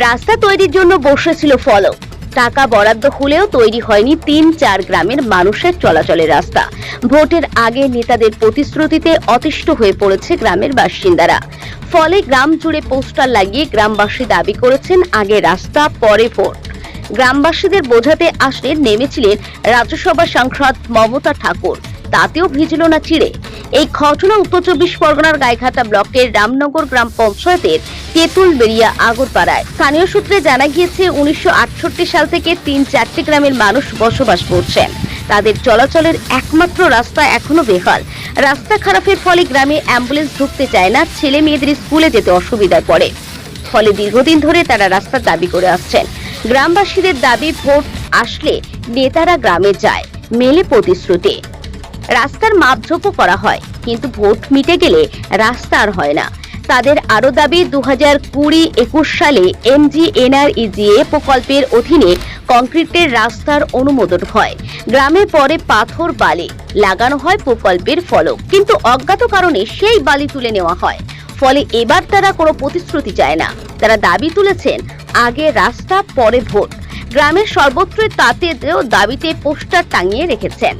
রাস্তা তৈরির জন্য বসেছিল ফলক। টাকা বরাদ্দ হলেও তৈরি হয়নি তিন চার গ্রামের মানুষের চলাচলের রাস্তা। ভোটের আগে নেতাদের প্রতিশ্রুতিতে অতিষ্ঠ হয়ে পড়েছে গ্রামের বাসিন্দারা। ফলে গ্রাম জুড়ে পোস্টার লাগিয়ে গ্রামবাসী দাবি করেছেন, আগে রাস্তা, পরে ভোট। গ্রামবাসীদের বোঝাতে আসলে নেমেছিলেন রাজ্যসভা সাংসদ মমতা ঠাকুর। তাতেও ভিজল না চিড়ে। এই ঘটনা উত্তর চব্বিশ পরগনার গাইঘাটা ব্লকের রামনগর গ্রাম পঞ্চায়েতের তেঁতুল বেরিয়া আগরপাড়ায়। স্থানীয় সূত্রে জানা গিয়েছে, উনিশশো আটষট্টি সাল থেকে তিন চারটি গ্রামের মানুষ বসবাস করছেন। তাদের চলাচলের একমাত্র রাস্তা এখনও বেহাল। রাস্তা খারাপের ফলে গ্রামে অ্যাম্বুলেন্স ঢুকতে চায় না, ছেলে মেয়েদের স্কুলে যেতে অসুবিধায় পড়ে। ফলে দীর্ঘদিন ধরে তারা রাস্তার দাবি করে আসছেন। গ্রামবাসীদের দাবি, ভোট আসলে নেতারা গ্রামে যায়, মেলে প্রতিশ্রুতি। রাস্তার মাপঝোপও করা হয়, কিন্তু ভোট মিটে গেলে রাস্তা আর হয় না। তাদের আরও দাবি দু হাজার কুড়ি একুশ সালে এমজিএনআরইজিএ প্রকল্পের অধীনে কংক্রিটের রাস্তার অনুমোদন হয়। গ্রামে পরে পাথর বালি, লাগানো হয় প্রকল্পের ফলক, কিন্তু অজ্ঞাত কারণে সেই বালি তুলে নেওয়া হয়। ফলে এবার তারা কোনো প্রতিশ্রুতি চায় না। তারা দাবি তুলেছেন, আগে রাস্তা, পরে ভোট। গ্রামের সর্বত্রই তাতেও দাবিতে পোস্টার টাঙিয়ে রেখেছেন।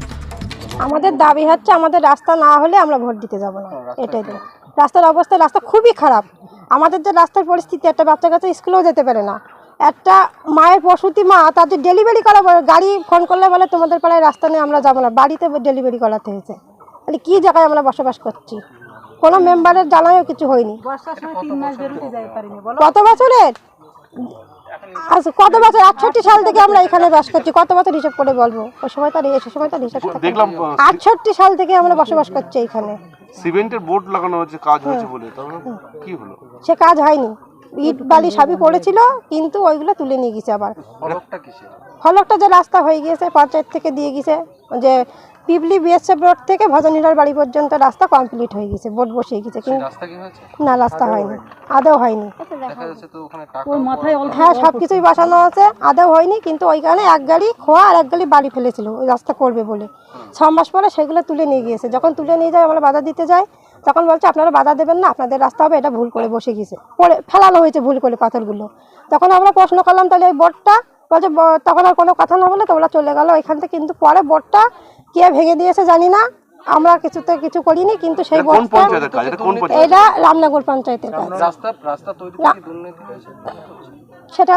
আমাদের দাবি হচ্ছে আমাদের রাস্তা না হলে আমরা ভোট দিতে যাব না। এটাই তো। রাস্তার অবস্থা রাস্তা খুবই খারাপ। আমাদের যে রাস্তার পরিস্থিতি একটা বাচ্চা কাছে স্কুলেও যেতে পারে না। একটা মায়ের প্রসূতি মা তাদের ডেলিভারি করা বলে গাড়ি ফোন করলে বলে তোমাদের পাড়ায় রাস্তা নেই আমরা যাব না। বাড়িতে ডেলিভারি করাতে হয়েছে। তাহলে কী জায়গায় আমরা বসবাস করছি? কোনো মেম্বারের জানায়ও কিছু হয়নি। কত বছরের? আচ্ছা কত বছর? আটষট্টি সাল থেকে আমরা এখানে বাস করছি। কত বছর হিসাব করে বলব? ওই সময় তার সে সময় তার হিসাব দেখলাম আটষট্টি সাল থেকে আমরা বসবাস করছি এখানে। সিমেন্টের বোর্ড লাগানো হচ্ছে কাজ হয়েছে বলে। কি হলো? সে কাজ হয়নি। ইট বালি সবই পড়েছিল কিন্তু ওইগুলো তুলে নিয়ে গেছে আবার। ফলকটা যে রাস্তা হয়ে গিয়েছে পঞ্চায়েত থেকে দিয়ে গেছে যে পিপলি বিএসএফ রোড থেকে ভজনীলার বাড়ি পর্যন্ত রাস্তা কমপ্লিট হয়ে গেছে বোর্ড বসিয়ে গেছে কিন্তু রাস্তা কি হয়েছে? না রাস্তা হয়নি আদৌ হয়নি। দেখা যাচ্ছে তো ওখানে টাকা হ্যাঁ সব কিছুই বসানো আছে আদৌ হয়নি কিন্তু ওইখানে এক গাড়ি খোয়া আর এক গাড়ি বাড়ি ফেলেছিল ওই রাস্তা করবে বলে। ছ মাস পরে সেগুলো তুলে নিয়ে গিয়েছে যখন তুলে নিয়ে যায় আমরা বাধা দিতে যাই তখন বলছে আপনারা বাধা দেবেন না আপনাদের রাস্তা হবে এটা ভুল করে বসে গেছে পরে ফেলানো হয়েছে ভুল করে পাথরগুলো। তখন আমরা প্রশ্ন করলাম তাহলে এই বোর্ডটা বলছে তখন আর কোনো কথা না বলে তোমরা চলে গেলো ওইখান থেকে কিন্তু পরে বোর্ডটা কে ভেঙে দিয়েছে জানি না। আমরা কিছুতে কিছু করিনি কিন্তু সেই এটা কোন বোর্ডটা পঞ্চায়েতের কাজ? এটা কোন পঞ্চায়েত এটা রামনগর পঞ্চায়েতের কাজ। সেটা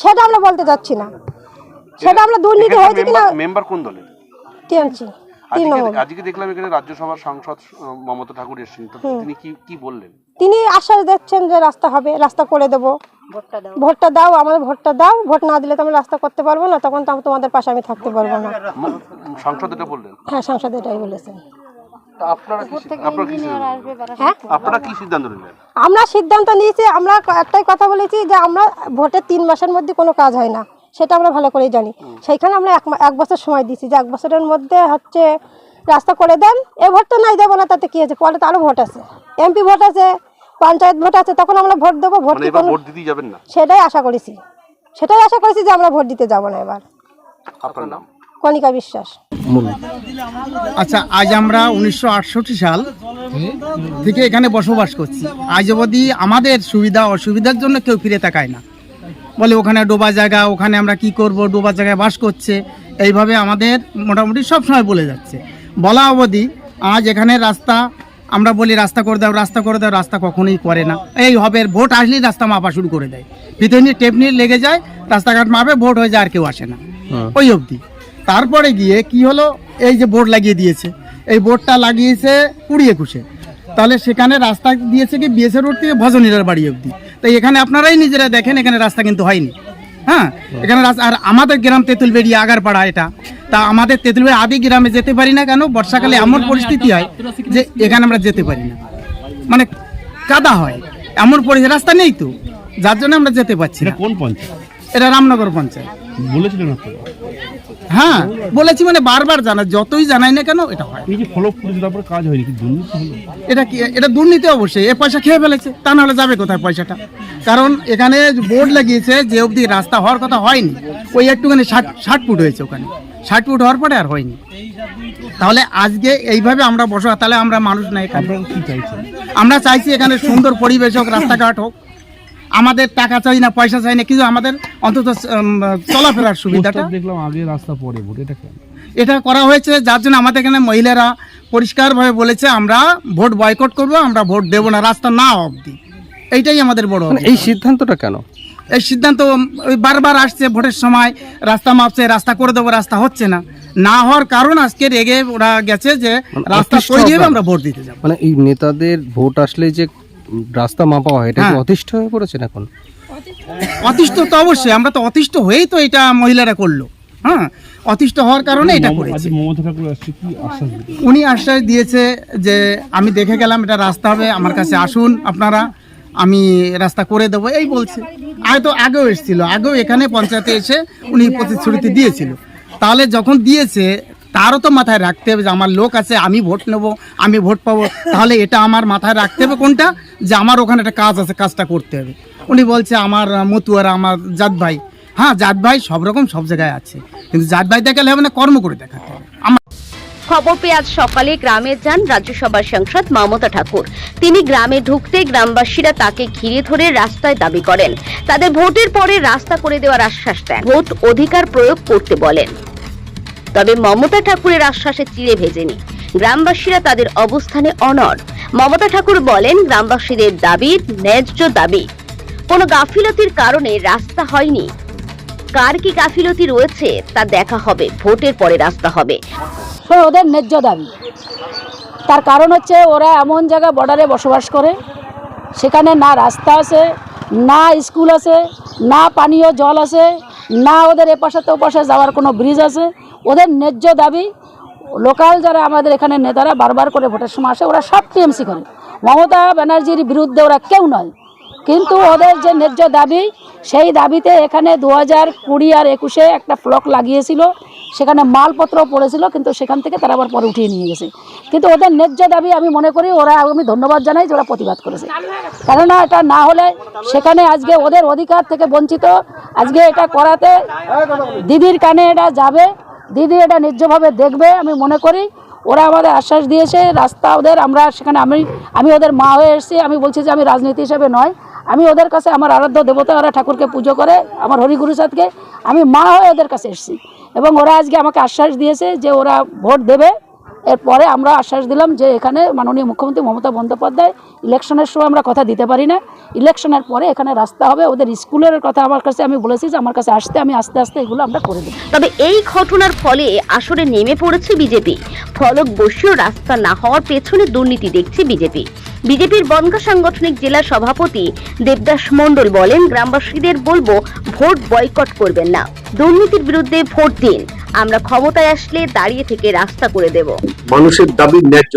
সেটা আমরা বলতে যাচ্ছি না। সেটা আমরা দুর্নীতি হয়েছে কিনা মেম্বার কোন দলের? টিএমসি আজকে দেখলাম এখানে রাজ্যসভার সাংসদ মমতা ঠাকুর এসেছেন। তিনি কি কি বললেন? তিনি আশ্বাস দিচ্ছেন যে রাস্তা হবে রাস্তা করে দেবো। ভোটটা দাও। আমাদের ভোটটা দাও। ভোট না দিলে তো আমরা রাস্তা করতে পারব না তখন তো তোমাদের পাশে আমি থাকতে পারব না। সাংসদ এটা বললেন? হ্যাঁ সংসদ এটাই বলেছেন তা আপনারা কি সি- আপনারা কি সিদ্ধান্ত হ্যাঁ? আমরা সিদ্ধান্ত নিয়েছি আমরা একটাই কথা বলেছি যে আমরা ভোটের তিন মাসের মধ্যে কোনো কাজ হয় না সেটা আমরা ভালো করেই জানি। সেইখানে আমরা এক মা- এক বছর সময় দিয়েছি যে এক বছরের মধ্যে হচ্ছে রাস্তা করে দেন। এ ভোটটা নাই দেবো না তাতে কি আছে? পরে তো আরও ভোট আছে। এমপি ভোট আছে পঞ্চায়েত ভোট আছে তখন আমরা ভোট দেবো ভোট মানে এবার ভোট দিতেই যাবেন না? সেটাই আশা করেছি। সেটাই আশা করেছি যে আমরা ভোট দিতে যাব না এবার। আপনার নাম? কণিকা বিশ্বাস। আচ্ছা আজ আমরা উনিশশো আটষট্টি সাল থেকে এখানে বসবাস করছি। আজ অবধি আমাদের সুবিধা অসুবিধার জন্য কেউ ফিরে তাকায় না। বলে ওখানে ডোবা জায়গা ওখানে আমরা কি করব ডোবা জায়গায় বাস করছে। এইভাবে আমাদের মোটামুটি সব সময় বলে যাচ্ছে। বলা অবধি আজ এখানে রাস্তা আমরা বলি রাস্তা করে দাও রাস্তা করে দাও রাস্তা কখনোই করে না। এই হবে ভোট আসলেই রাস্তা মাপা শুরু করে দেয়। ভিতরে টেপ নিয়ে লেগে যায় রাস্তাঘাট মাপে ভোট হয়ে যায় আর কেউ আসে না। ওই অবধি। তারপরে গিয়ে কি হলো? এই যে বোর্ড লাগিয়ে দিয়েছে। এই বোর্ডটা লাগিয়েছে কুড়ি একুশে। তাহলে সেখানে রাস্তা দিয়েছে কি বিএসএ রোড থেকে ভজনীরার বাড়ি অবধি। তাই এখানে আপনারাই নিজেরা দেখেন এখানে রাস্তা কিন্তু হয়নি। হ্যাঁ? এখানে রাস্তা আর আমাদের গ্রাম তেঁতুল তেঁতুলবেড়ি আগারপাড়া এটা। তা আমাদের তেঁতুলবেড়ি আদি গ্রামে যেতে পারি না কেন? বর্ষাকালে এমন পরিস্থিতি হয় যে এখানে আমরা যেতে পারি না। মানে কাদা হয়। এমন পরিস্থিতি রাস্তা নেই তো। যার জন্য আমরা যেতে পারছি না। কোন পঞ্চায়েত? এটা রামনগর পঞ্চায়েত। বলেছিলেন হ্যাঁ বলেছি মানে বারবার জানা যতই জানাই না কেন এটা হয়। এই যে তারপরে কাজ হয়নি কি? দুর্নীতি হলো? এটা কি এটা দুর্নীতি অবশ্যই। এ পয়সা খেয়ে ফেলেছে। তা নাহলে যাবে কোথায় পয়সাটা? কারণ এখানে বোর্ড লাগিয়েছে যে অবধি রাস্তা হওয়ার কথা হয়নি। ওই একটুখানি ষাট ষাট ফুট হয়েছে ওখানে। ষাট ফুট হওয়ার পরে আর হয়নি। তাহলে আজকে এইভাবে আমরা বসা তাহলে আমরা মানুষ নাই আমরা চাইছি এখানে সুন্দর পরিবেশ হোক রাস্তাঘাট হোক। আমাদের টাকা চাই না পয়সা চাই না কিন্তু আমাদের অন্তত চলাফেরার সুবিধাটা। দেখলাম আগে রাস্তা পরে ভোট এটা এটা করা হয়েছে যার জন্য আমাদের এখানে মহিলারা পরিষ্কারভাবে বলেছে আমরা ভোট বয়কট করব আমরা ভোট দেব না রাস্তা না অবধি। এইটাই আমাদের বড় মানে এই সিদ্ধান্তটা কেন? এই সিদ্ধান্ত ওই বারবার আসছে ভোটের সময় রাস্তা মাপছে রাস্তা করে দেবো রাস্তা হচ্ছে না। না হওয়ার কারণ আজকে রেগে ওরা গেছে যে রাস্তা অতিষ্ঠ তৈরি হবে আমরা ভোট দিতে যাব। মানে এই নেতাদের ভোট আসলে যে রাস্তা মাপা হয় এটা হ্যাঁ। অতিষ্ঠ হয়ে পড়েছেন এখন? অতিষ্ঠ তো অবশ্যই আমরা তো অতিষ্ঠ হয়েই তো এটা মহিলারা করল। হ্যাঁ অতিষ্ঠ হওয়ার কারণে এটা করেছে। আজ মমতা ঠাকুর আসছে কি আশ্বাস দিল উনি আশ্বাস দিয়েছে যে আমি দেখে গেলাম এটা রাস্তা হবে আমার কাছে আসুন আপনারা আমি রাস্তা করে দেবো এই বলছে। হয়তো আগেও এসেছিল, আগেও এখানে পঞ্চায়েতে এসে উনি প্রতিশ্রুতি দিয়েছিল। তাহলে যখন দিয়েছে, তারও তো মাথায় রাখতে হবে যে আমার লোক আছে, আমি ভোট নেব, আমি ভোট পাবো। তাহলে এটা আমার মাথায় রাখতে হবে কোনটা? যে আমার ওখানে একটা কাজ আছে, কাজটা করতে হবে। উনি বলছে, আমার মতুয়ারা, আমার জাত ভাই। হ্যাঁ জাত ভাই সব রকম সব জায়গায় আছে। কিন্তু জাত ভাই দেখালে হবে না, কর্ম করে দেখাতে হবে। আমার খবর পেয়ে আজ সকালে গ্রামে যান রাজ্যসভার সাংসদ মমতা ঠাকুর। তিনি গ্রামে ঢুকতে গ্রামবাসীরা তাকে ঘিরে ধরে রাস্তায় দাবি করেন। তাদের ভোটের পরে রাস্তা করে দেওয়ার আশ্বাস দেন। ভোট অধিকার প্রয়োগ করতে বলেন। তবে মমতা ঠাকুরের আশ্বাসে চিড়ে ভেজেনি। গ্রামবাসীরা তাদের অবস্থানে অনর মমতা ঠাকুর বলেন, গ্রামবাসীদের দাবি ন্যায্য দাবি। কোনো গাফিলতির কারণে রাস্তা হয়নি। কার কি গাফিলতি রয়েছে তা দেখা হবে। ভোটের পরে রাস্তা হবে। সে ওদের ন্যায্য দাবি। তার কারণ হচ্ছে ওরা এমন জায়গা বর্ডারে বসবাস করে, সেখানে না রাস্তা আছে, না স্কুল আছে, না পানীয় জল আছে, না ওদের এপাশে তো ওপাশে যাওয়ার কোনো ব্রিজ আছে। ওদের ন্যায্য দাবি লোকাল যারা আমাদের এখানে নেতারা বারবার করে ভোটের সময় আসে, ওরা সব টিএমসি করে। মমতা ব্যানার্জির বিরুদ্ধে ওরা কেউ নয়। কিন্তু ওদের যে ন্যায্য দাবি, সেই দাবিতে এখানে দু হাজার কুড়ি আর একুশে একটা ফ্লক লাগিয়েছিল। সেখানে মালপত্র পড়েছিল, কিন্তু সেখান থেকে তারা আবার পরে উঠিয়ে নিয়ে গেছে। কিন্তু ওদের ন্যায্য দাবি আমি মনে করি, ওরা আমি ধন্যবাদ জানাই যে ওরা প্রতিবাদ করেছে। কেননা এটা না হলে সেখানে আজকে ওদের অধিকার থেকে বঞ্চিত। আজকে এটা করাতে দিদির কানে এটা যাবে, দিদি এটা ন্যায্যভাবে দেখবে, আমি মনে করি। ওরা আমাদের আশ্বাস দিয়েছে, রাস্তা ওদের, আমরা সেখানে আমি আমি ওদের মা হয়ে এসেছি, আমি বলছি যে আমি রাজনীতি হিসেবে নয়। আমি ওদের কাছে আমার আরাধ্য দেবতা ওরা ঠাকুরকে পুজো করে, আমার হরিগুরু সাথকে, আমি মা হয়ে ওদের কাছে এসেছি। এবং ওরা আজকে আমাকে আশ্বাস দিয়েছে যে ওরা ভোট দেবে। এরপরে আমরা আশ্বাস দিলাম যে এখানে মাননীয় মুখ্যমন্ত্রী মমতা বন্দ্যোপাধ্যায় ইলেকশনের সময় আমরা কথা দিতে পারি না। ইলেকশনের পরে এখানে রাস্তা হবে, ওদের স্কুলের কথা আমার কাছে আমি বলেছি যে আমার কাছে আসতে, আমি আস্তে আস্তে এগুলো আমরা করে দেবো। তবে এই ঘটনার ফলে আসরে নেমে পড়েছে বিজেপি। ফলক বসিয়েও রাস্তা না হওয়ার পেছনে দুর্নীতি দেখছে বিজেপি। বিজেপির বনগা সাংগঠনিক জেলা সভাপতি দেবদাস মণ্ডল বলেন, গ্রামবাসীদের বলব, ভোট বয়কট করবেন না। দুর্নীতির বিরুদ্ধে ভোট দিন। আমরা ক্ষমতায় আসলে দাঁড়িয়ে থেকে রাস্তা করে দেব। মানুষের দাবি ন্যায্য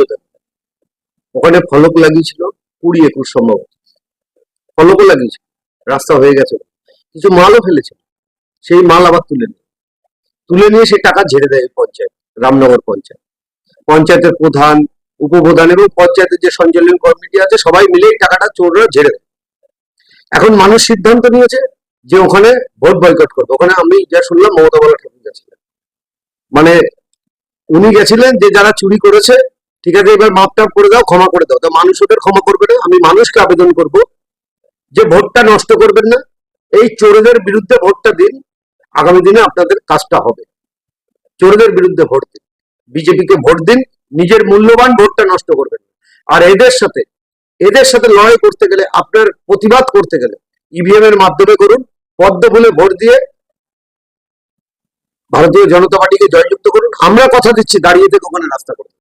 ওখানে ফলক লাগিয়েছিল কুড়ি একুশ সম্ভব। ফলকও লাগিয়েছিল, রাস্তা হয়ে গেছে। কিছু মালও ফেলেছে সেই মাল আবার তুলে নিয়ে। তুলে নিয়ে সেই টাকা ঝেড়ে দেয় পঞ্চায়েত, রামনগর পঞ্চায়েত। পঞ্চায়েতের প্রধান, উপপ্রধান এবং পঞ্চায়েতের যে সঞ্চালন কমিটি আছে, সবাই মিলে টাকাটা চোররা ঝেড়ে দেয়। এখন মানুষ সিদ্ধান্ত নিয়েছে যে ওখানে ভোট বয়কট করবে। ওখানে আমি যা শুনলাম, মমতা মানে উনি গেছিলেন যে যারা চুরি করেছে, ঠিক আছে, এবার মাপটাপ করে দাও, ক্ষমা করে দাও। তো মানুষ ওদের ক্ষমা করবে না, আমি মানুষকে আবেদন করব যে ভোটটা নষ্ট করবেন না। এই চোরদের বিরুদ্ধে ভোটটা দিন, আগামী দিনে আপনাদের কাজটা হবে। চোরদের বিরুদ্ধে ভোট দিন, বিজেপিকে ভোট দিন, নিজের মূল্যবান ভোটটা নষ্ট করবেন। আর এদের সাথে এদের সাথে লড়াই করতে গেলে, আপনার প্রতিবাদ করতে গেলে ইভিএম এর মাধ্যমে করুন, পদ্ম ফুলে ভোট দিয়ে ভারতীয় জনতা পার্টিকে জয়যুক্ত করুন। আমরা কথা দিচ্ছি দাঁড়িয়ে থেকে ওখানে রাস্তা করুন